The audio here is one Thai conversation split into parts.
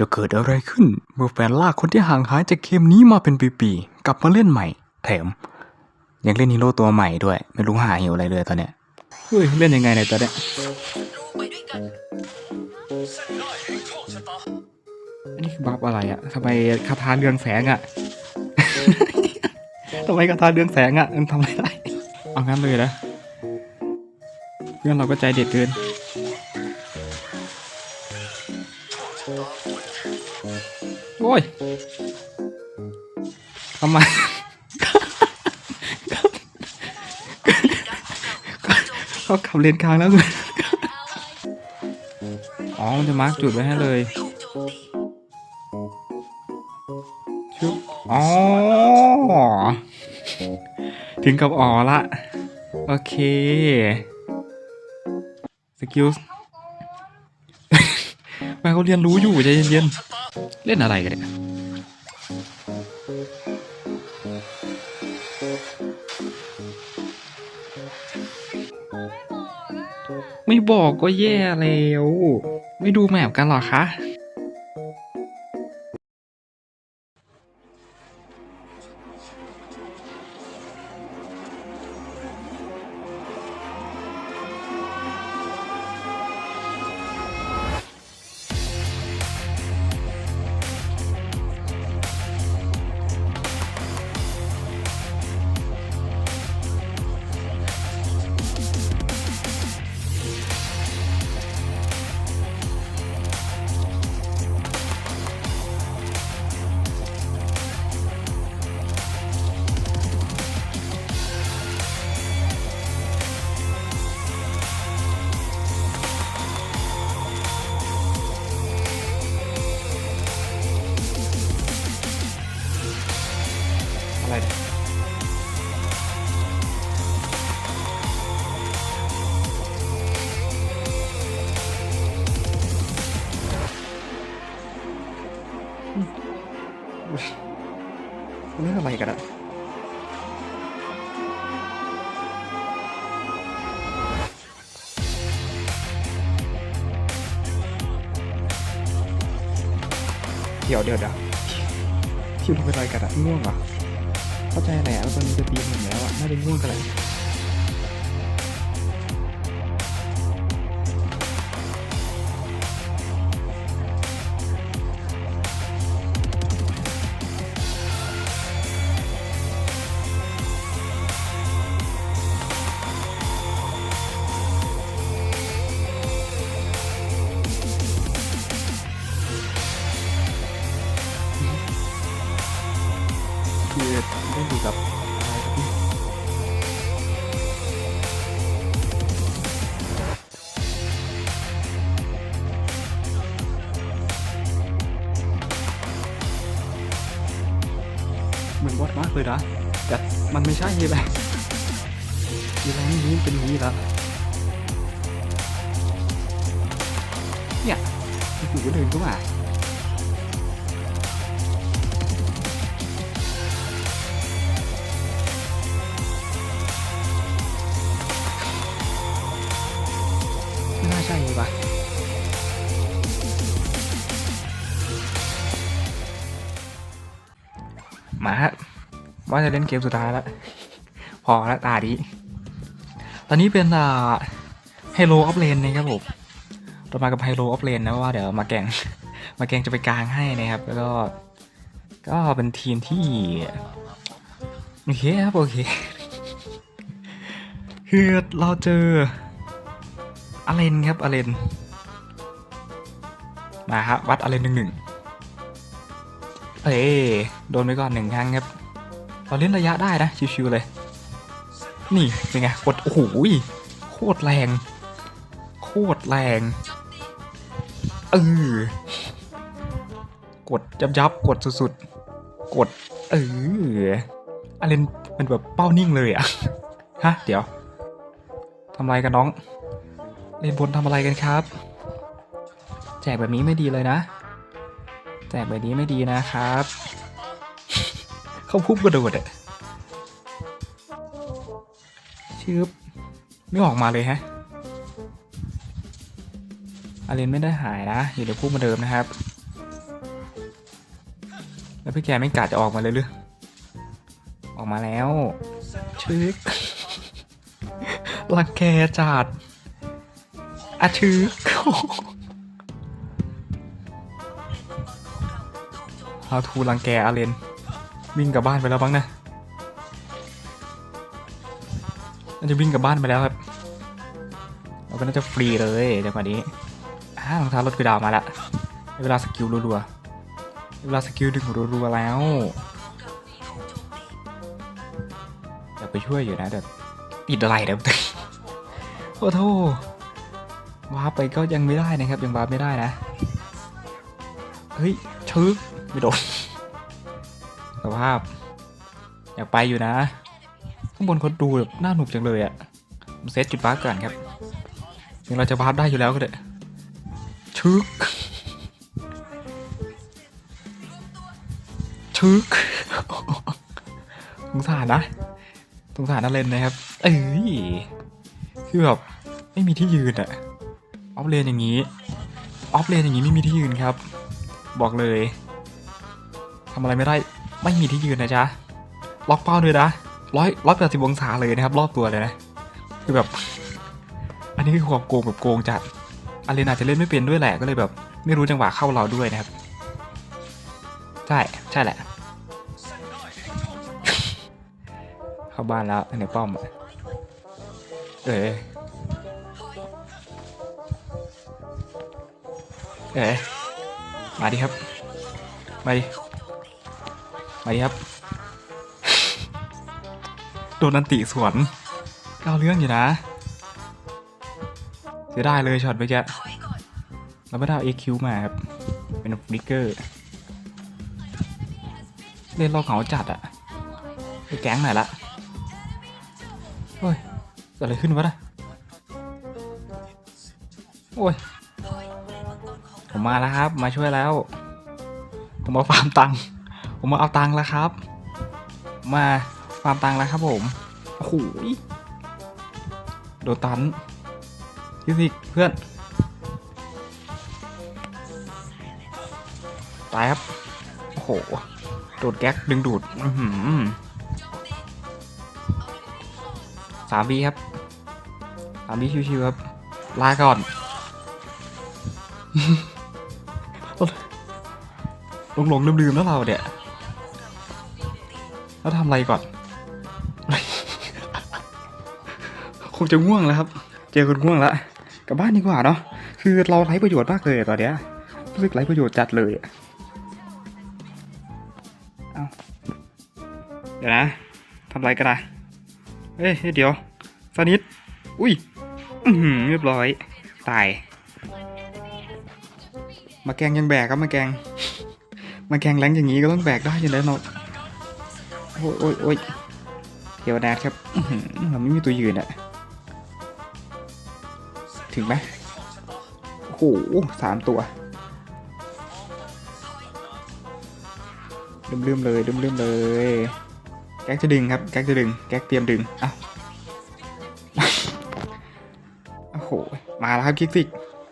จะเกิดอะไรขึ้นเมื่อแฟนลากคนที่ห่างหายจากเกมนี้มาเป็นปีๆกลับมาเล่นใหม่ แถม ยังเล่นฮีโร่ตัวใหม่ด้วย ไม่รู้หาหิวอะไรเลยตอนเนี้ยเฮ้ยเล่นยังไงเนี่ยตอนเนี้ยนอันนี้คือบัฟอะไรอะทำไมคาถาเรืองแสงอะทำไมคาถาเรืองแสงอะมันทำอะไรได้เอางั้นเลยนะเพื่อนเราก็ใจเด็ดเกิน อ้ยทำไมเขาขับเลนกลางแล้วเลยอ๋อมันจะมาร์กจุดไว้ให้เลยชุบอ๋อ ถึงกับอ๋อละ โอเค สกิลแม่เขาเรียนรู้อยู่ใจเย็นๆ เล่นอะไรกันเนี่ยไม่บอกก็แย่แล้ว ไม่ดูแมพกันหรอคะ เรื่องอะไรกันอะเดี๋ยวเดี๋ยวเดี๋ยวคิวทำอะไรกันอะง่วงเหรอเข้าใจแหละว่าตอนนี้จะตีหนึ่งแล้วอะน่าจะง่วงกันเลย มาฮะว่าจะเล่นเกมสุดท้ายแล้ว พอแล้วตาดีตอนนี้เป็นอ่าไฮโลออฟเลนนะครับผมเรามากับไฮโลออฟเลนนะว่าเดี๋ยวมาแกงมาแกงจะไปกลางให้นะครับ แล้วก็ ก็เป็นทีมที่โอเคครับโอเคคือเราเจออเลนครับอเลนมาครับวัดอเลนหนึ่งหนึ่ง เอ้โดนไปก่อนหนึ่งครั้งครับเราเล่นระยะได้นะ ชิวๆเลย นี่เป็นไงกดโอ้โหโคตรแรง โคตรแรงเออกดยับยับๆกดสุดๆ กด เอออเลนเป็นแบบเป้านิ่งเลยอะฮะ เดี๋ยวทำอะไรกันน้อง เล่นบนทำอะไรกันครับ แจกแบบนี้ไม่ดีเลยนะ แจกแบบนี้ไม่ดีนะครับ เขาพุ่มกระโดดอะชืบไม่ออกมาเลยฮะอาเลนไม่ได้หายนะอยู่ในพุ่มเหมาเดิมนะครับ แล้วพี่แกไม่กาจะออกมาเลยหรือออกมาแล้วชึกรังแกจัดอาชึก ฮาทูรังแกอาเลนวิ่งกลับบ้านไปแล้วบ้างนะน่าจะวิ่งกลับบ้านไปแล้วครับเราก็น่าจะฟรีเลยจังหวะนี้อ่ารองเท้ารถกระดาวมาล้วได้เวลาสกิลรัวๆเวลาสกิลดึงรัวๆแล้วอยากไปช่วยอยู่นะแต่ติดอะไรเดี๋ยวโอ้โทวาร์ปไปก็ยังไม่ได้นะครับยังวาร์ปไม่ได้นะ เฮ้ยชึก ไม่โดนสภาพ อยากไปอยู่นะ ข้างบนเขาดูแบบน่าหนุกจังเลยอะ่ะผมเซตจุดวาร์ก่อนครับถึงเราจะวาร์ได้อยู่แล้วก็เถอะชึกชึกสงสารนะสงสารนักเล่นนะครับ เอ้ยคือแบบไม่มีที่ยืนอะออฟเลนอย่างนี้ ออฟเลนอย่างนี้ไม่มีที่ยืนครับ บอกเลย ทำอะไรไม่ได้ไม่มีที่ยืนนะจ๊ะล็อกเป้าด้วยนะร้อยร้อยแปดสิบองศาเลยนะครับ รอบตัวเลยนะ คือแบบ อันนี้คือความโกงแบบโกงจัดอารีนาจะเล่นไม่เป็นด้วยแหละก็เลยแบบ ไม่รู้จังหวะเข้าเราด้วยนะครับ ใช่ใช่แหละ เข้าบ้านแล้วในป้อมเอ๋เอ๋มาดิครับ มาดิ มาดิครับ โดนนันติสวนเก้าเรื่องอยู่นะเสียดายเลยช็อตเมื่อกี้เราไม่ได้เอา EQ มาครับ เป็นฟลิกเกอร์ เล่นเราเขาจัดอะไปแก๊งไหนละเฮ้ยเกิดอะไรขึ้นวะนะโอ้ย ผมมาแล้วครับ มาช่วยแล้ว ผมมาฟาร์มตังค์ ผมมาเอาตังค์แล้วครับ มาฟาร์มตังค์แล้วครับผม โอ้โหโดตันฟิสิกเพื่อน ตายครับ โอ้โห โดดแก๊กดึงดูดสามบีครับสามบีชิวๆครับ ลาก่อนหลงหลงลืมลืมๆแล้วเราเนี่ย แล้วทำอะไรก่อน คงจะง่วงแล้วครับ เจอคนง่วงแล้วกลับบ้านดีกว่าเนาะ คือเราไร้ประโยชน์มากเลยตอนเนี้ยรู้สึกไร้ประโยชน์จัดเลยเอาเดี๋ยวนะทำอะไรกันนะเอ้ยเดี๋ยวสนิทอุ้ยเรียบร้อย ตาย มาแกงยังแบกครับมาแกง มาแกงแรงอย่างนี้ก็ต้องแบกได้อยู่แล้วเนาะ โอ้ยโอ้ยโอ้ยเดี๋ยวดดครับเราไม่มีตัวยืนอะถึงไหมโอ้โหสามตัวลืมๆเลยลืมๆเลย แก๊กจะดึงครับ แก๊กจะดึง แก๊กเตรียมดึงอ้าวโอ้โห มาแล้วครับคิกซิก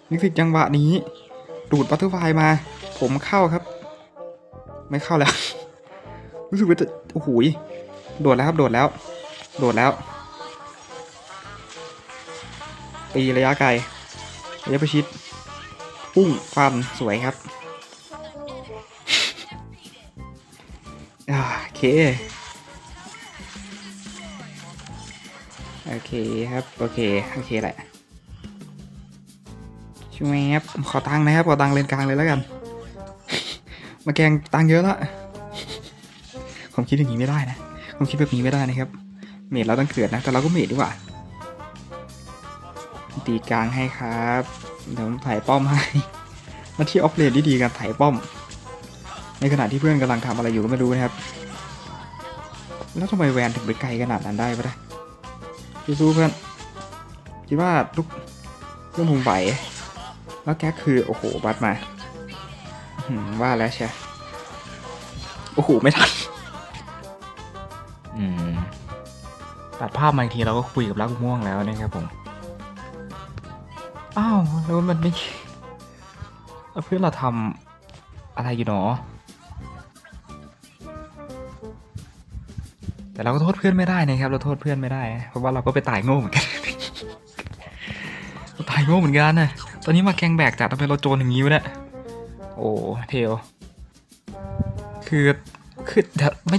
คิกซิกจังหวะนี้ ดูดบัตเตอร์ไฟมา ผมเข้าครับ ไม่เข้าแล้ว รู้สึกว่าจะโอ้โหโดดแล้วครับ โดดแล้ว โดดแล้วตีระยะไกลระยะประชิดปุ้งฟันสวยครับอ่าโอเค โอเคครับ โอเค โอเคแหละช่วยครับขอตังค์นะครับ ขอตังค์เลนกลางเลยแล้วกัน มาแกงตังค์เยอะละผม คิดอย่างนี้ไม่ได้นะผมคิดแบบนี้ไม่ได้นะครับ เมดเราต้องเกิดนะ แต่เราก็เมดดีกว่า ตีกลางให้ครับ เดี๋ยวถ่ายป้อมให้มาที่ออฟเลนดีๆกันถ่ายป้อม ในขณะที่เพื่อนกำลังทำอะไรอยู่ก็ไม่รู้นะครับ แล้วทำไมแวนถึงไปไกลขนาดนั้นได้ปะเนี่ยสู้ๆเพื่อนคิดว่าลูกเพื่อนผมไหวแล้วแก๊กคือ โอ้โห บัตมาว่าแล้วเชียโอ้โห ไม่ทัน ตัดภาพมาอีกทีเราก็คุยกับรักม่วงแล้วนะครับผม อ้าวแล้วมันไม่เพื่อนเราทำอะไรอยู่หนอ แต่เราก็โทษเพื่อนไม่ได้นะครับ เราโทษเพื่อนไม่ได้ เพราะว่าเราก็ไปตายโง่เหมือนกันเราตายโง่เหมือนกันนะตอนนี้มาแกงแบกจัดทำไมเราโจรอย่างนี้วะเนี่ย โอ้เทล คือ คือไม่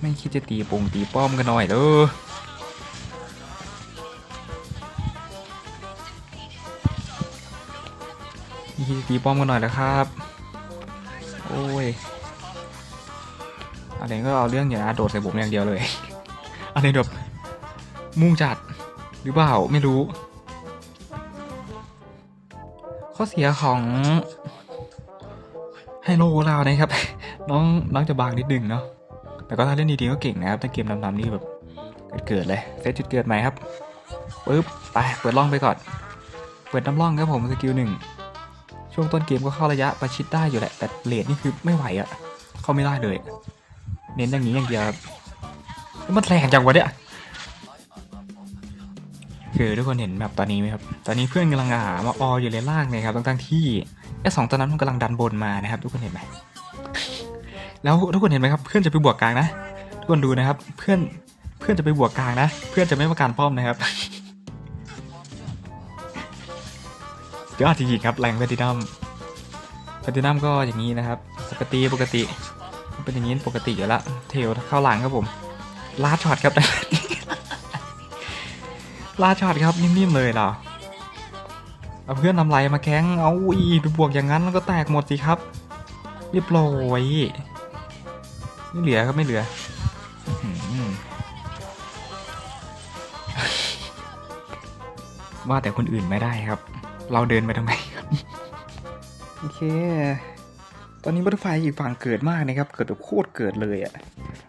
ไม่คิดจะตีปงตีป้อมกันหน่อยเด้อไม่คิดจะตีป้อมกันหน่อยแล้วครับ โอ้ยอะไรก็เอาเรื่องอย่านะโดดใส่ผมอย่างเดียวเลยอะไรแบบมุ่งจัดหรือเปล่าไม่รู้ ข้อเสียของไฮโลเรานะครับ น้องน้องจะบางนิดนึงเนาะ แต่ก็ถ้าเล่นดีๆก็เก่งนะครับ ถ้าเกมดำๆนี่แบบเกิดๆเลยเซตจุดเกิดใหม่ครับปึ๊บไปเปิดล่องไปก่อน เปิดน้ำล่องครับผมสกิลหนึ่งช่วงต้นเกมก็เข้าระยะประชิดได้อยู่แหละ แต่เลดนี่คือไม่ไหวอะเข้าไม่ได้เลย เน้นอย่างนี้อย่างเดียวครับมันแรงจังวะเนี่ยคือทุกคนเห็นแบบตอนนี้ไหมครับ ตอนนี้เพื่อนกำลังหามาอออยู่เลนล่างเนี่ยครับทั้งๆที่ไอ้สองตัวนั้นมันกำลังดันบนมานะครับ ทุกคนเห็นไหม แล้วทุกคนเห็นไหมครับเพื่อนจะไปบวกกลางนะ ทุกคนดูนะครับ เพื่อนเพื่อนจะไปบวกกลางนะ เพื่อนจะไม่มาการป้อมนะครับเดี๋ยวอาจจะยิงครับแรงแพทินัมแพทินัมก็อย่างนี้นะครับปกติปกติเป็นอย่างนี้ปกติอยู่ละเทลเข้าหลังครับผมลาช็อตครับลาช็อตครับนิ่มๆเลยเหรอเอาเพื่อนนำไรมาแข้งเอาอีไปบวกอย่างนั้นแล้วก็แตกหมดสิครับเรียบร้อย ไม่เหลือครับไม่เหลือว่าแต่คนอื่นไม่ได้ครับ เราเดินไปทำไมครับโอเค ตอนนี้บัตเตอร์ไฟอีกฝั่งเกิดมากนะครับ เกิดแบบโคตรเกิดเลยอะ่ะ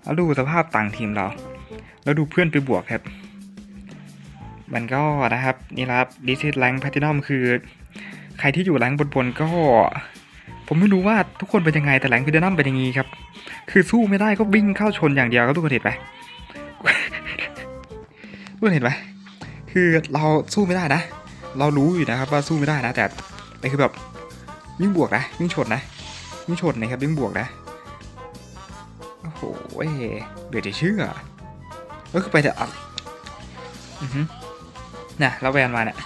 แล้วดูสภาพต่างทีมเรา แล้วดูเพื่อนไปบวกครับ มันก็นะครับ นี่ครับดิซิแรงแพทินัมคือ ใครที่อยู่แรงบนๆก็ ผมไม่รู้ว่าทุกคนเป็นยังไงแต่แหลงพิเดนัมเป็นอย่างนี้ครับ คือสู้ไม่ได้ก็วิ่งเข้าชนอย่างเดียวครับทุกคนเห็นไหมทุกคนเห็นไหมคือเราสู้ไม่ได้นะ เรารู้อยู่นะครับว่าสู้ไม่ได้นะแต่แต่คือแบบวิ่งบวกนะวิ่งชนนะวิ่งชนนะครับวิ่งบวกนะโอ้โหเดี๋ยวจะเชื่อก็คือไปแต่อะนะแล้วแวนมาเนี่ย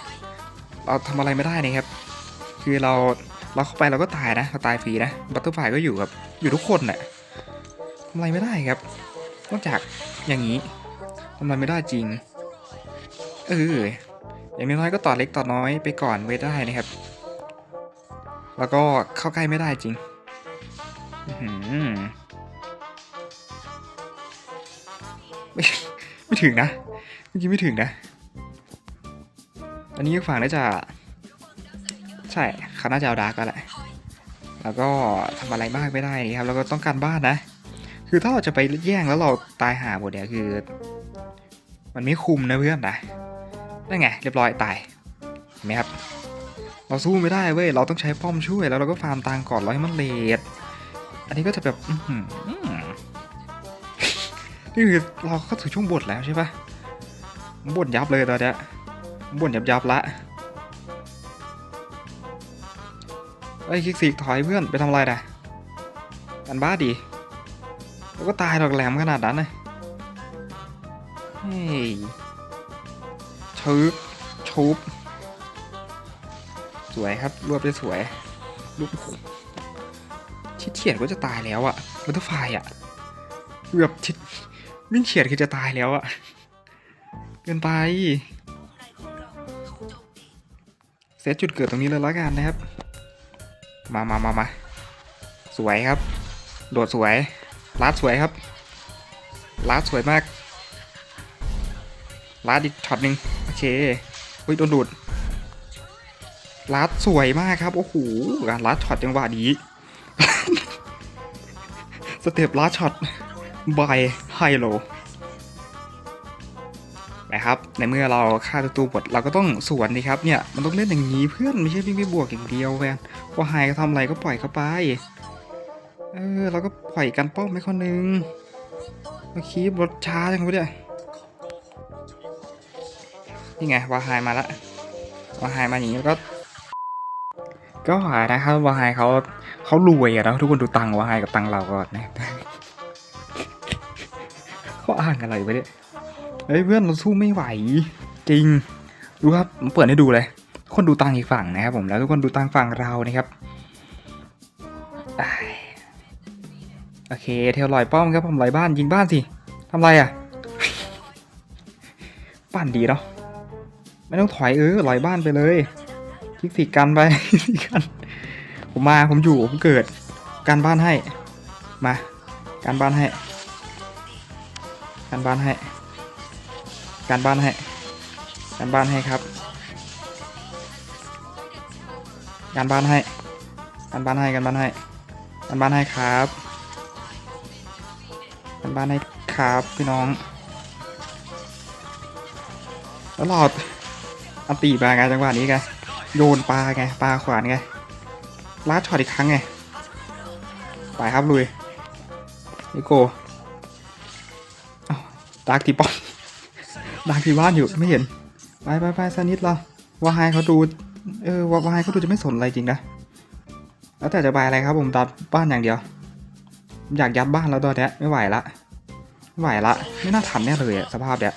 เราทำอะไรไม่ได้นะครับ คือเราเราเข้าไปเราก็ตายนะเราตายฟรีนะบัตเตอร์ไฟก็อยู่กับอยู่ทุกคนแหละำอะไรไม่ได้ครับ นอกจากอย่างนี้ทำอะไรไม่ได้จริง เออ อย่างน้อยๆก็ต่อเล็กต่อน้อยไปก่อนไว้ได้นะครับ แล้วก็เข้าใกล้ไม่ได้จริงไม่ไม่ถึงนะเมื่อกี้ไม่ถึงนะ อันนี้ฝั่งน่าจะ ใช่เขาน่าจะเอาดาร์กก็แหละแล้วก็ทำอะไรมากไม่ได้ครับ แล้วก็ต้องการบ้านนะ คือถ้าเราจะไปแย่งแล้วเราตายหาหมดเนี่ยคือ มันไม่คุมนะเพื่อนนะนั่นไงเรียบร้อยตายเห็นไหมครับ เราสู้ไม่ได้เว้ยเราต้องใช้ป้อมช่วยแล้วเราก็ฟาร์มตังก่อนร้อยมันเลดอันนี้ก็จะแบบนี่คือเราเข้าถึงช่วงบทแล้วใช่ปะบ่นยับเลยตอนเนี้ยบ่นยับยับละไอ้ยคิกซีกถอยเพื่อนไปทำอะไรนะกันบ้าดี ก็ตายหรอกแหลมขนาดนั้นเลยเฮ้ยชุบชุบสวยครับ รวบได้สวยลูกชิดเฉียดก็จะตายแล้วอะบัตเตอร์ไฟอะเกือบชิดวิ่งเฉียดคือจะตายแล้วอะเกินไปเซตจุดเกิดตรงนี้เลยล้วกันนะครับ มามามามาสวยครับ โดดสวย ลัดสวยครับลัดสวยมากลัดอีกช็อตหนึ่งโอเคเฮ้ยโดนดูดลัดสวยมากครับ โอ้โหการลัดช็อตจังหวะดีสเต็ปลัดช็อตบายไฮโลนะครับในเมื่อเราฆ่าตัวตัวบทเราก็ต้องสวนดีครับเนี่ยมันต้องเล่นอย่างนี้เพื่อนไม่ใช่วิ่งไปบวกอย่างเดียวแวนพอไฮก็ทำอะไรก็ปล่อยเขาไป เออเราก็ปล่อยกันป้อมไปคนนึงมาคีบรถช้าจังวะเนี่ยนี่ไงวาไฮมาละวาไฮมาอย่างนี้ก็ ก็หานะครับวาไฮเขาเขารวยอะนะทุกคนดูตังวาไฮกับตังเราก่อนนะอ้างอะไรไปเนี่ยเฮ้ยเพื่อนเราสู้ไม่ไหว จริง ดูครับผมเปิดให้ดูเลย คนดูตังอีกฝั่งนะครับผมแล้วทุกคนดูตังฝั่งเรานะครับ โอเค เทลลอยป้อมครับผมลอยบ้านยิงบ้านสิทำไรอะปั่นดีเนาะไม่ต้องถอยเออลอยบ้านไปเลยคลิกสีกันไปกันผมมาผมอยู่ผมเกิดการบ้านให้มาการบ้านให้ การบ้านให้ การบ้านให้ การบ้านให้ครับ การบ้านให้ การบ้านให้การบ้านให้การบ้านให้ครับ การบ้านให้ครับพี่น้องแล้วหลอดอันตีมาไงจังหวะนี้ไงโยนปลาไงปลาขวานไงลาดช็อตอีกครั้งไงไปครับลุยนิโกอ้าวดาร์กทีป้อมดาร์กทีบ้านอยู่ไม่เห็น ไปไปไปสนิทเราว่าไฮเขาดูเออว่าไฮเขาดูจะไม่สนอะไรจริงนะแล้วแต่จะบายอะไรครับผมตัดบ้านอย่างเดียว อยากยัดบ้านแล้วตอนนี้ไม่ไหวละไม่ไหวละ ไม่น่าทันแน่เลยอะสภาพเนี้ย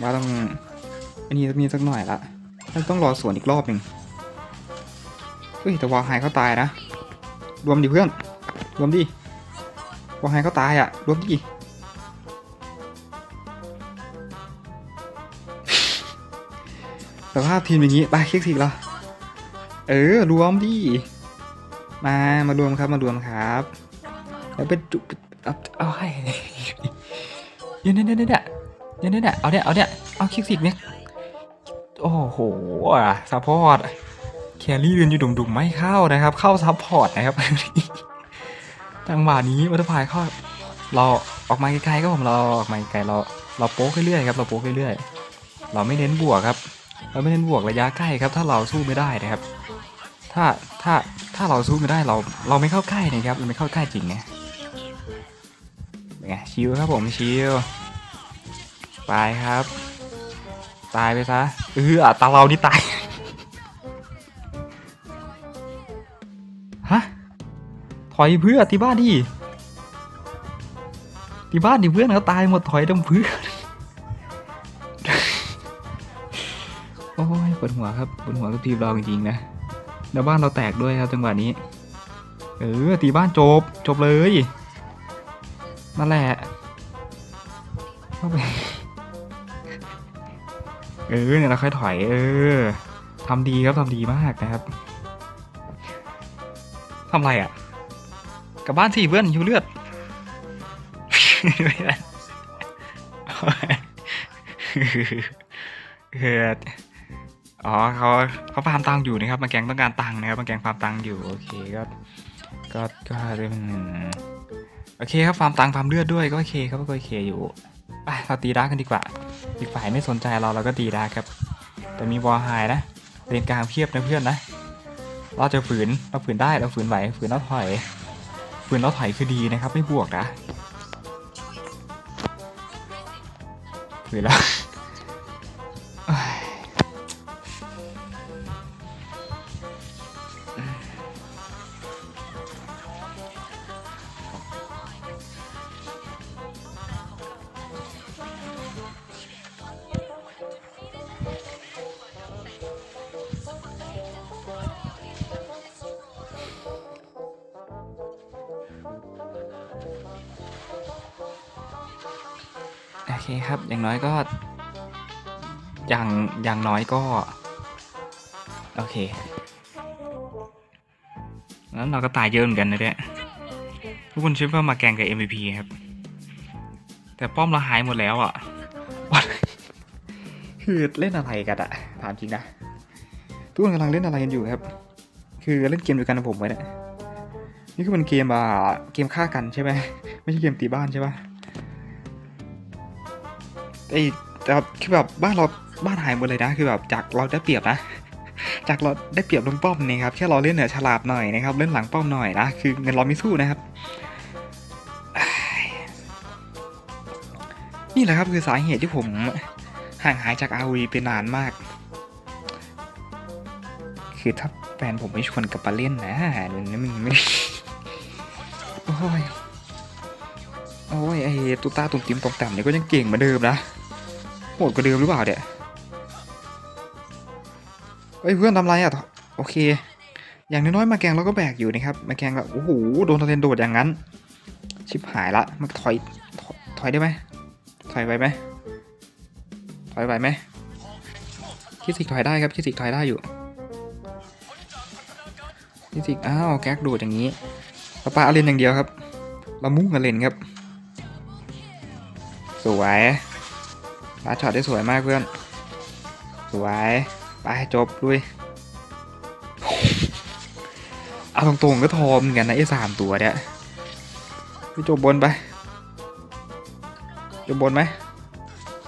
ว่าต้องอันนี้มีสักหน่อยละต้องรอสวนอีกรอบหนึ่งเฮ้ยแต่วาไฮเขาตายนะ รวมดิเพื่อน รวมดิวาไฮเขาตายอะ รวมดิสภาพทีมอย่างนี้ ไปเช็คสิกละเออ รวมดิ มามารวมครับมารวมครับ แล้วเป็นจุเอาเอาให้เนี่ยเนี่ยเนี่ยเนี่ยเนี่ยเนี่ยเอาเนี่ยเอาเนี่ยเอาคลิกสิเนี่ยโอ้โหซัพพอร์ตแครี่เดินอยู่ดุ่มๆไม่เข้านะครับ เข้าซับพอร์ตนะครับจังหวะนี้วัตพายเข้าเราออกมาไกลๆก็ผมเราออกมาไกลเราเราโป๊กเรื่อยๆครับเราโป๊กเรื่อยๆเราไม่เน้นบวกครับ เราไม่เน้นบวกระยะใกล้ครับ ถ้าเราสู้ไม่ได้นะครับ ถ้าถ้า ถ้าเราสู้ไม่ได้เราเราไม่เข้าใกล้นะครับเราไม่เข้าใกล้จริงไงไงชิวครับผมชิวไปครับ ตายไปซะเอออะตาเรานี่ตายฮะถอยเพื่อที่บ้านดิที่บ้านดิเพื่อนเขาตายหมดถอยดำเพื่อนโอ้ยปวดหัวครับปวดหัวกับทีมเราจริงๆนะ แล้วบ้านเราแตกด้วยครับจังหวะนี้ เออตีบ้านจบจบเลยนั่นแหละเข้าไปเออเนี่ยเราค่อยถอย เออทำดีครับทำดีมากนะครับทำไรอะ กลับบ้านสิเพื่อนหิวเลือดเฮือด อ๋อเขาเขาฟาร์มตังค์อยู่นะครับมาแกงต้องการตังค์นะครับมาแกงฟาร์มตังค์อยู่โอเคก็ก็ก็เป็นโอเคครับฟาร์มตังค์ฟาร์มเลือดด้วยก็โอเคครับก็โอเคอยู่ไปเราตีดาร์กกันดีกว่า อีกฝ่ายไม่สนใจเราเราก็ตีดาร์กครับ แต่มีวอลไฮนะเลนกลางเพียบนะเพื่อนนะ เราจะฝืนเราฝืนได้เราฝืนไหวฝืนแล้วถอย ฝืนแล้วถอยคือดีนะครับ ไม่บวกนะฝืนแล้ว อย่างน้อยก็อย่างอย่างน้อยก็ โอเค แล้วเราก็ตายเยอะเหมือนกันนะเนี่ยทุกคนช่วยเพื่อมาแกงกับ MVP ครับ แต่ป้อมเราหายหมดแล้วอะ What? คือเล่นอะไรกันอะถามจริงนะ ทุกคนกำลังเล่นอะไรกันอยู่ครับ คือเล่นเกมเดียกันกับผมไว้เนี่ยนี่คือเป็นเกมอ่าเกมฆ่ากันใช่ไหมไม่ใช่เกมตีบ้านใช่ปะ ไอแต่คือแบบบ้านเราบ้านหายหมดเลยนะ คือแบบจากเราได้เปรียบนะ จากเราได้เปรียบลงป้อมนี่ครับแค่เราเล่นเหนี่ยฉลาดหน่อยนะครับเล่นหลังป้อมหน่อยนะคือเงินเราไม่สู้นะครับนี่แหละครับคือสาเหตุที่ผมห่างหายจาก RV ไปนานมาก คือถ้าแฟนผมไม่ชวนกลับมาเล่นนะมันมันไม่โอ้ยโอ้ยไอ้ตุ๊ตาตุ่มติมตกต่ำเนี่ยก็ยังเก่งเหมือนเดิมนะ หดกว่าเดิมหรือเปล่าเนี่ยเฮ้ยเพื่อนทำไรอะโอเค อย่างน้อยๆมาแกงเราก็แบกอยู่นะครับมาแกงเราโอ้โหโดนทะเลนโดดอย่างนั้น ชิบหายละมันถอยถอยได้ไหมถอยไปไหมถอยไปไหมคิดสิกถอยได้ครับคิดสิกถอยได้อยู่คิดสิกอ้าวแก๊กโดดอย่างนี้เราปาเอาเลนอย่างเดียวครับเรามุ่งกันเลนครับสวย ปาช็อตได้สวยมากเพื่อน สวย ไปจบลุยเอาตรงๆก็ทอมกันนะไอ้สามตัวเนี่ยพี่จบบนไป จบบนไหม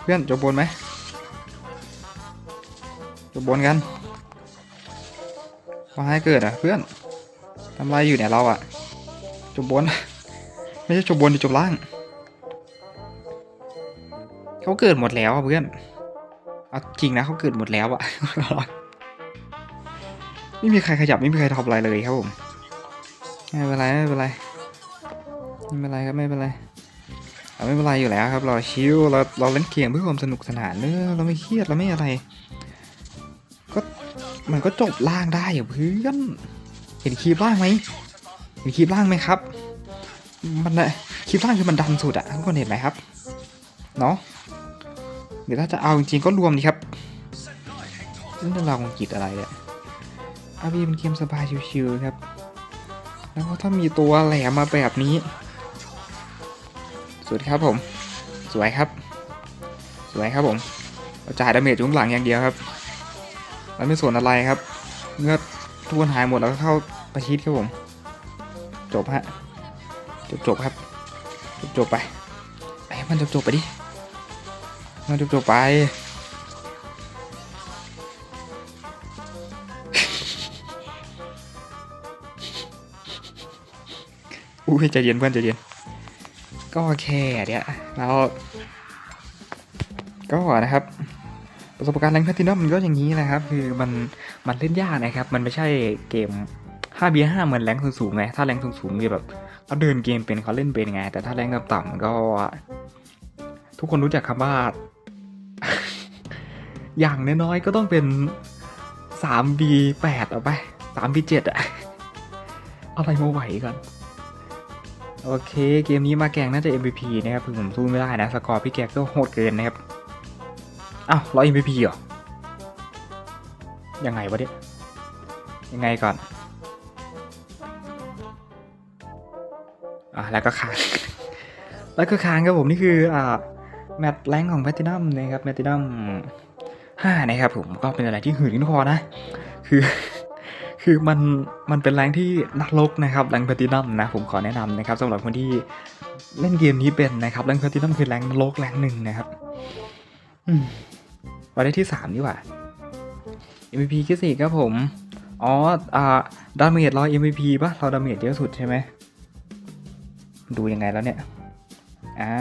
เพื่อนจบบนไหมจบบนกันมาให้เกิดอะเพื่อนทำไรอยู่เนี่ยเราอะ จบบน ไม่ใช่จบบนจบล่าง เขาเกิดหมดแล้วเพื่อนเอาจริงนะเขาเกิดหมดแล้วอะไม่มีใครขยับไม่มีใครทำอะไรเลยครับผมไม่เป็นไรไม่เป็นไรไม่เป็นไรครับไม่เป็นไรเราไม่เป็นไรอยู่แล้วครับเราชิลเราเราเล่นเกมเพื่อความสนุกสนานเนอเราไม่เครียดเราไม่อะไร ก็มันก็จบล่างได้เพื่อนเห็นคลิปล่างไหมเห็นคลิปล่างไหมครับ มันนะคลิปล่างคือมันดันสุดอะทุกคนเห็นไหมครับเนาะ เดี๋ยวถ้าจะเอาจริงๆก็รวมดีครับนี่เราคงกิดอะไรเนี่ยอาบีเป็นเกมสบายชิวๆครับ แล้วก็ถ้ามีตัวแหลมมาแบบนี้สวยครับผม สวยครับ สวยครับผมเราจ่ายดาเมจอยู่ข้งหลังอย่างเดียวครับมันไม่ส่วนอะไรครับเมื่อทุกคนหายหมดแล้วก็เข้าประชิดครับผม จบฮะ จบจบครับ จบจบไปไอ้มันจบจบไปดิ มันจบจบไป อุ้ยใจเย็นเพื่อนใจเย็น ก็แค่เนี่ยแล้วก็นะครับประสบการณ์แรงแพลตินัมมันก็อย่างนี้นะครับ คือมันมันเล่นยากนะครับ มันไม่ใช่เกม5 b 5เหมือนแรงสูงๆไงถ้าแรงสูงๆคือแบบเขาเดินเกมเป็นเขาเล่นเป็นไง แต่ถ้าแรงต่ำๆก็ ทุกคนรู้จักคำว่า อย่างน้อยๆก็ต้องเป็น 3 b 8 เอาไป 3 b 7 อะอะไรมาไหวก่อน โอเค เกมนี้มาแกงน่าจะ MVP นะครับผมสู้ไม่ได้นะ สกอร์พี่แกก็โหดเกินนะครับ อ้าวร้อย MVP เหรอ ยังไงวะเนี่ย ยังไงก่อน อะ แล้วก็ค้าง แล้วก็ค้างครับผมนี่คือ อ่า แมตช์แรงของแพตตินัมนะครับแพตตินัม ห้านะครับผมก็เป็นอะไรที่หืนขึ้นคอนะ คือ คือมันมันเป็นแรงที่นักลกนะครับแรงแพตินัมนะ ผมขอแนะนำนะครับสำหรับคนที่เล่นเกมนี้เป็นนะครับแรงแพตินัมคือแรงนรกแรงหนึ่งนะครับอืมาได้ที่สามดีกว่า MVP ที่สี่ครับผมอ๋ออ่าดาเมจเรา MVP ป่ะเราดาเมจเยอะสุดใช่ไหมดูยังไงแล้วเนี่ย อ่า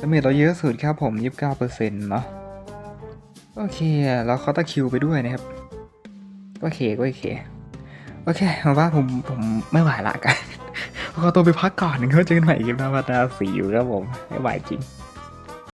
ดาเมจเราเยอะสุดครับผม 29%เนาะ โอเคแล้วเขาตะคิวไปด้วยนะครับก็โอเคก็โอเคโอเคผมว่าผมผมไม่ไหวละกันขอตัวไปพักก่อนก็เจอกันใหม่คลิปหน้าพัฒนาสีอยู่ครับผมไม่ไหวจริง